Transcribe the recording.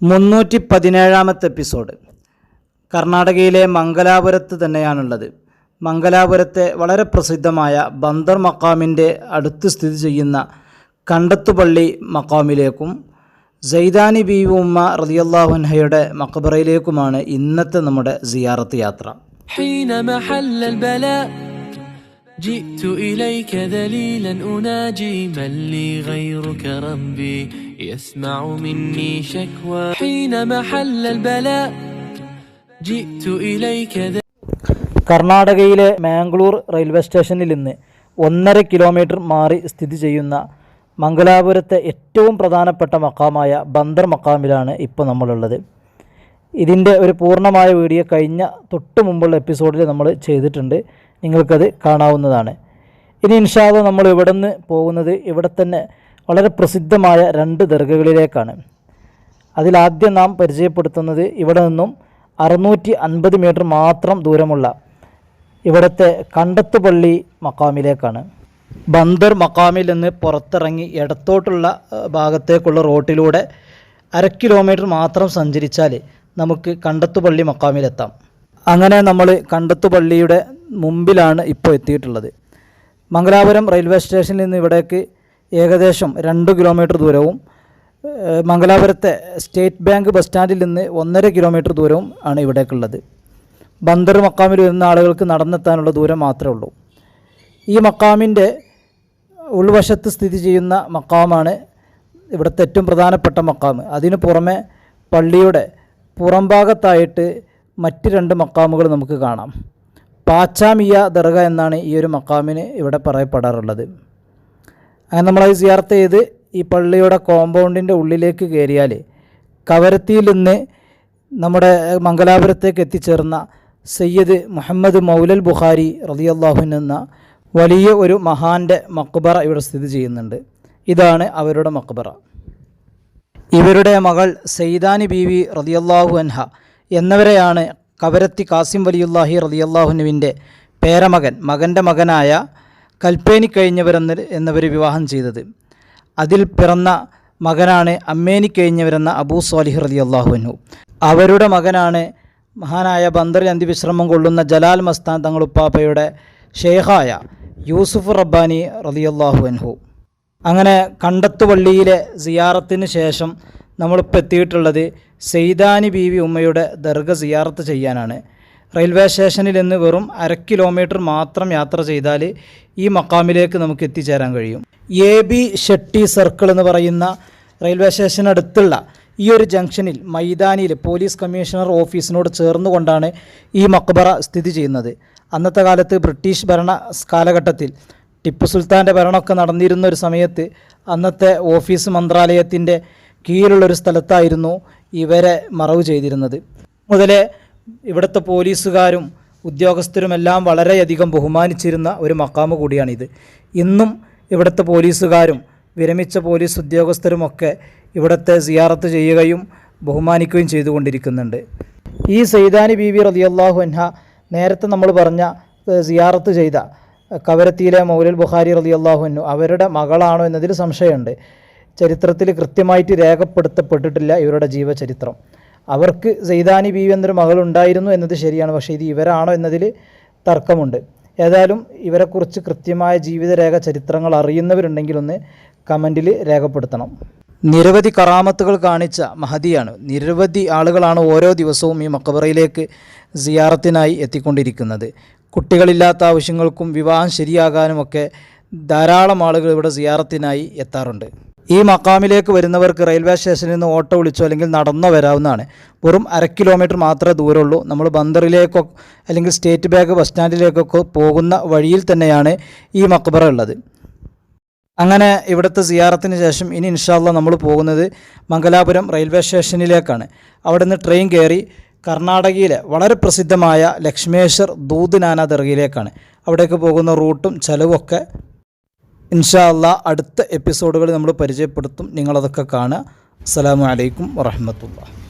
മുന്നൂറ്റി പതിനേഴാമത്തെ എപ്പിസോഡ് കർണാടകയിലെ മംഗലാപുരത്ത് തന്നെയാണുള്ളത് മംഗലാപുരത്തെ വളരെ പ്രസിദ്ധമായ ബന്ദർ മക്കാമിൻ്റെ അടുത്ത് സ്ഥിതി ചെയ്യുന്ന കണ്ടത്തുപള്ളി മക്കാമിലേക്കും സൈദാനി ബീവി ഉമ്മ റതിയല്ലാഹുൻഹയുടെ മക്കബറയിലേക്കുമാണ് ഇന്നത്തെ നമ്മുടെ സിയാറത്ത് യാത്ര حين محل البلاء جئت إليك ذليلا أناجي من لي غيرك ربي يسمع مني شكوى حين محل البلاء جئت إليك ذليلا കർണാടകയിലെ മാംഗ്ലൂർ റെയിൽവേ സ്റ്റേഷനിൽ നിന്ന് ഒന്നര കിലോമീറ്റർ മാറി സ്ഥിതി ചെയ്യുന്ന മംഗലാപുരത്തെ ഏറ്റവും പ്രധാനപ്പെട്ട മക്കാമായ ബന്ദർ മക്കാമിലാണ് ഇപ്പോൾ നമ്മളുള്ളത് ഇതിൻ്റെ ഒരു പൂർണ്ണമായ വീഡിയോ കഴിഞ്ഞ തൊട്ട് മുമ്പുള്ള എപ്പിസോഡിൽ നമ്മൾ ചെയ്തിട്ടുണ്ട് നിങ്ങൾക്കത് കാണാവുന്നതാണ് ഇനി ഇൻഷാല്ല നമ്മൾ ഇവിടെ നിന്ന് പോകുന്നത് ഇവിടെ തന്നെ വളരെ പ്രസിദ്ധമായ രണ്ട് ദർഗകളിലേക്കാണ്. അതിലാദ്യം നാം പരിചയപ്പെടുത്തുന്നത് ഇവിടെ നിന്നും അറുന്നൂറ്റി അൻപത് മീറ്റർ മാത്രം ദൂരമുള്ള ഇവിടുത്തെ കണ്ടത്തുപള്ളി മക്കാമിലേക്കാണ് ബന്ദർ മക്കാമിൽ നിന്ന് പുറത്തിറങ്ങി ഇടത്തോട്ടുള്ള ഭാഗത്തേക്കുള്ള റോട്ടിലൂടെ അര കിലോമീറ്റർ മാത്രം സഞ്ചരിച്ചാൽ നമുക്ക് കണ്ടത്തുപള്ളി മക്കാമിലെത്താം അങ്ങനെ നമ്മൾ കണ്ടത്തുപള്ളിയുടെ മുമ്പിലാണ് ഇപ്പോൾ എത്തിയിട്ടുള്ളത്. മംഗലാപുരം റെയിൽവേ സ്റ്റേഷനിൽ നിന്ന് ഇവിടേക്ക് ഏകദേശം രണ്ട് കിലോമീറ്റർ ദൂരവും മംഗലാപുരത്തെ സ്റ്റേറ്റ് ബാങ്ക് ബസ് സ്റ്റാൻഡിൽ നിന്ന് ഒന്നര കിലോമീറ്റർ ദൂരവും ആണ് ഇവിടേക്കുള്ളത്. ബന്ദർ മക്കാമിൽ വരുന്ന ആളുകൾക്ക് നടന്നെത്താനുള്ള ദൂരം മാത്രമേ ഉള്ളൂ. ഈ മക്കാമിന്റെ ഉൾവശത്ത് സ്ഥിതി ചെയ്യുന്ന മക്കാമാണ് ഇവിടുത്തെ ഏറ്റവും പ്രധാനപ്പെട്ട മക്കാമ് അതിനു പുറമെ പള്ളിയുടെ പുറംഭാഗത്തായിട്ട് മറ്റ് രണ്ട് മക്കാമുകൾ നമുക്ക് കാണാം. പാച്ചാമിയ ദർഗ എന്നാണ് ഈ ഒരു മക്കാമിന് ഇവിടെ പറയപ്പെടാറുള്ളത്. അങ്ങനെ നമ്മളത് സിയാർത്ത് ചെയ്ത് ഈ പള്ളിയുടെ കോമ്പൗണ്ടിന്റെ ഉള്ളിലേക്ക് കയറിയാൽ കവരത്തിയിൽ നിന്ന് നമ്മുടെ മംഗലാപുരത്തേക്ക് എത്തിച്ചേർന്ന സയ്യിദ് മുഹമ്മദ് മൗലൽ ബുഖാരി റളിയല്ലാഹുൻ എന്ന വലിയ ഒരു മഹാന്റെ മക്ബറ ഇവിടെ സ്ഥിതി ചെയ്യുന്നുണ്ട്. ഇതാണ് അവരുടെ മക്ബറ. ഇവരുടെ മകൾ സൈദാനി ബീവി റതിയല്ലാഹു അൻഹ എന്നിവരെയാണ് കവരത്തി കാസിം വലിയുല്ലാഹി റതിയല്ലാഹുനുവിന്റെ പേരമകൻ മകന്റെ മകനായ കൽപ്പേനി കഴിഞ്ഞവരെന്ന് എന്നവർ വിവാഹം ചെയ്തത്. അതിൽ പിറന്ന മകനാണ് അമ്മേനി കഴിഞ്ഞവരെന്ന അബൂ സ്വാലിഹ് റതി അള്ളാഹുനു അവരുടെ മകനാണ് മഹാനായ ബന്ദറിൽ അന്തിവിശ്രമം കൊള്ളുന്ന ജലാൽ മസ്താൻ തങ്ങളുപ്പാപ്പയുടെ ഷേഹായ യൂസുഫ് റബ്ബാനി റതിയല്ലാഹു അൻഹു. അങ്ങനെ കണ്ടത്തുപള്ളിയിലെ സിയാറത്തിന് ശേഷം നമ്മളിപ്പോൾ എത്തിയിട്ടുള്ളത് സെയ്ദാനി ബീവി ഉമ്മയുടെ ദർഗ സിയാറത്ത് ചെയ്യാനാണ്. റെയിൽവേ സ്റ്റേഷനിൽ നിന്ന് വെറും അര കിലോമീറ്റർ മാത്രം യാത്ര ചെയ്താൽ ഈ മക്കാമിലേക്ക് നമുക്ക് എത്തിച്ചേരാൻ കഴിയും. എ ബി ഷെട്ടി സർക്കിൾ എന്ന് പറയുന്ന റെയിൽവേ സ്റ്റേഷനടുത്തുള്ള ഈ ഒരു ജംഗ്ഷനിൽ മൈതാനിയിൽ പോലീസ് കമ്മീഷണർ ഓഫീസിനോട് ചേർന്നുകൊണ്ടാണ് ഈ മക്ബറ സ്ഥിതി ചെയ്യുന്നത്. അന്നത്തെ കാലത്ത് ബ്രിട്ടീഷ് ഭരണ കാലഘട്ടത്തിൽ ടിപ്പു സുൽത്താന്റെ ഭരണമൊക്കെ നടന്നിരുന്ന ഒരു സമയത്ത് അന്നത്തെ ഓഫീസ് മന്ത്രാലയത്തിന്റെ കീഴിലുള്ളൊരു സ്ഥലത്തായിരുന്നു ഇവരെ മറവ് ചെയ്തിരുന്നത്. മുതലേ ഇവിടുത്തെ പോലീസുകാരും ഉദ്യോഗസ്ഥരുമെല്ലാം വളരെയധികം ബഹുമാനിച്ചിരുന്ന ഒരു മക്കാമ് കൂടിയാണിത്. ഇന്നും ഇവിടുത്തെ പോലീസുകാരും വിരമിച്ച പോലീസ് ഉദ്യോഗസ്ഥരുമൊക്കെ ഇവിടുത്തെ സിയാറത്ത് ചെയ്യുകയും ബഹുമാനിക്കുകയും ചെയ്തുകൊണ്ടിരിക്കുന്നുണ്ട്. ഈ സൈദാനി ബീവി റതിയല്ലാഹു അൻഹ നേരത്തെ നമ്മൾ പറഞ്ഞ സിയാറത്ത് ചെയ്ത കവരത്തിയിലെ മൗലൽ ബുഖാരി റളിയല്ലാഹു അൻഹു അവരുടെ മകളാണോ എന്നതിൽ സംശയമുണ്ട്. ചരിത്രത്തിൽ കൃത്യമായിട്ട് രേഖപ്പെടുത്തപ്പെട്ടിട്ടില്ല ഇവരുടെ ജീവചരിത്രം. അവർക്ക് സൈദാനി ബീവി എന്നൊരു മകളുണ്ടായിരുന്നു എന്നത് ശരിയാണ്. പക്ഷേ ഇത് ഇവരാണോ എന്നതിൽ തർക്കമുണ്ട്. ഏതായാലും ഇവരെക്കുറിച്ച് കൃത്യമായ ജീവിതരേഖ ചരിത്രങ്ങൾ അറിയുന്നവരുണ്ടെങ്കിൽ ഒന്ന് കമന്റിൽ രേഖപ്പെടുത്തണം. നിരവധി കറാമത്തുകൾ കാണിച്ച മഹദിയാണ് നിരവധി ആളുകളാണ് ഓരോ ദിവസവും ഈ മക്കബറയിലേക്ക് സിയാറത്തിനായി എത്തിക്കൊണ്ടിരിക്കുന്നത്. കുട്ടികളില്ലാത്ത ആവശ്യങ്ങൾക്കും വിവാഹം ശരിയാകാനുമൊക്കെ ധാരാളം ആളുകൾ ഇവിടെ സിയാറത്തിനായി എത്താറുണ്ട്. ഈ മക്കാമിലേക്ക് വരുന്നവർക്ക് റെയിൽവേ സ്റ്റേഷനിൽ നിന്ന് ഓട്ടോ വിളിച്ചോ അല്ലെങ്കിൽ നടന്നോ വരാവുന്നതാണ്. വെറും അര കിലോമീറ്റർ മാത്രമേ ദൂരമുള്ളൂ. നമ്മൾ ബന്ദറിലേക്കോ അല്ലെങ്കിൽ സ്റ്റേറ്റ് ബാങ്ക് ബസ് സ്റ്റാൻഡിലേക്കൊക്കെ പോകുന്ന വഴിയിൽ തന്നെയാണ് ഈ മക്ബറ ഉള്ളത്. അങ്ങനെ ഇവിടുത്തെ സിയാറത്തിന് ശേഷം ഇനി ഇൻഷാല്ല നമ്മൾ പോകുന്നത് മംഗലാപുരം റെയിൽവേ സ്റ്റേഷനിലേക്കാണ്. അവിടെ നിന്ന് ട്രെയിൻ കയറി കർണാടകയിലെ വളരെ പ്രസിദ്ധമായ ലക്ഷ്മേശ്വർ ദൂത് ദൂദ്നാന ദർഗയിലേക്കാണ്. അവിടേക്ക് പോകുന്ന റൂട്ടും ചെലവൊക്കെ ഇൻഷാ അല്ലാ അടുത്ത എപ്പിസോഡുകൾ നമ്മൾ പരിചയപ്പെടുത്തും. നിങ്ങളതൊക്കെ കാണുക. അസ്സാം അലൈക്കും വറഹമത്തുള്ള